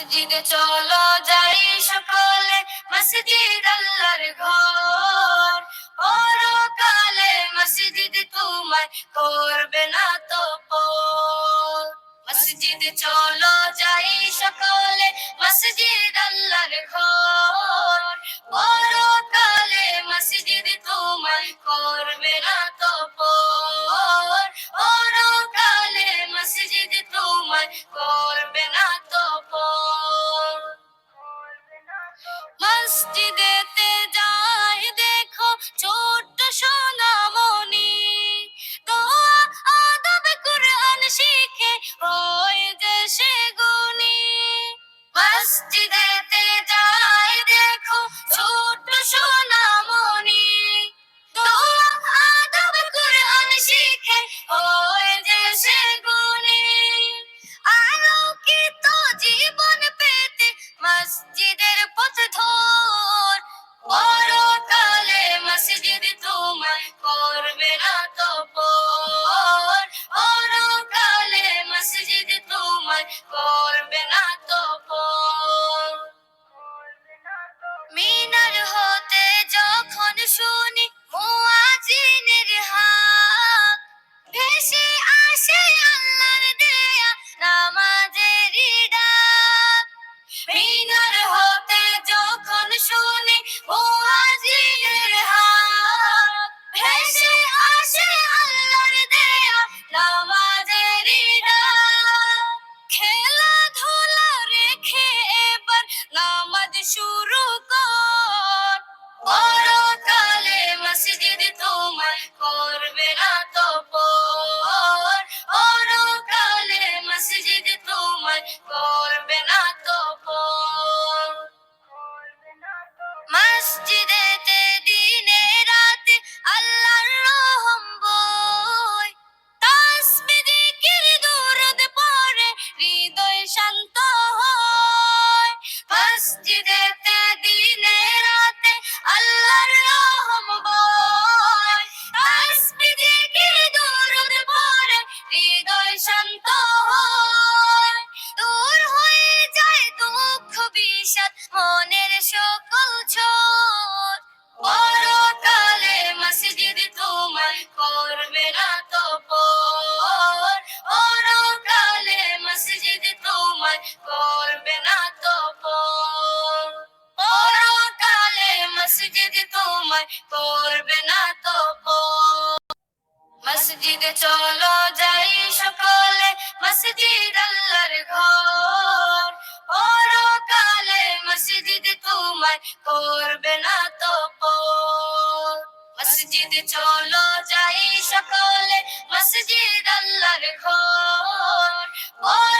মসজিদে চলো যাই সকলে। মসজিদ আল্লাহর ঘর। পরকালে মসজিদ তোমায় করবে না তো পর। মসজিদে চলো যাই সকলে, মসজিদ আল্লাহর ঘর। পরকালে মসজিদ তোমায় করবে হয় যে সে গুণী মসজিদেতে মিনার হতে খেলাধুলা রেখে এবার নামাজ শুরু কর। পরকালে মসজিদ তোমায় করবে না তো পর পরকালে মসজিদ তোমায় করবে না মসজিদ তোমায় করবে না তো মসজিদে চলো যাই সকলে, মসজিদ আল্লাহর ঘর। পরকালে মসজিদ তোমায় করবে না তো মসজিদে চলো যাই সকলে, মসজিদ আল্লাহর ঘর।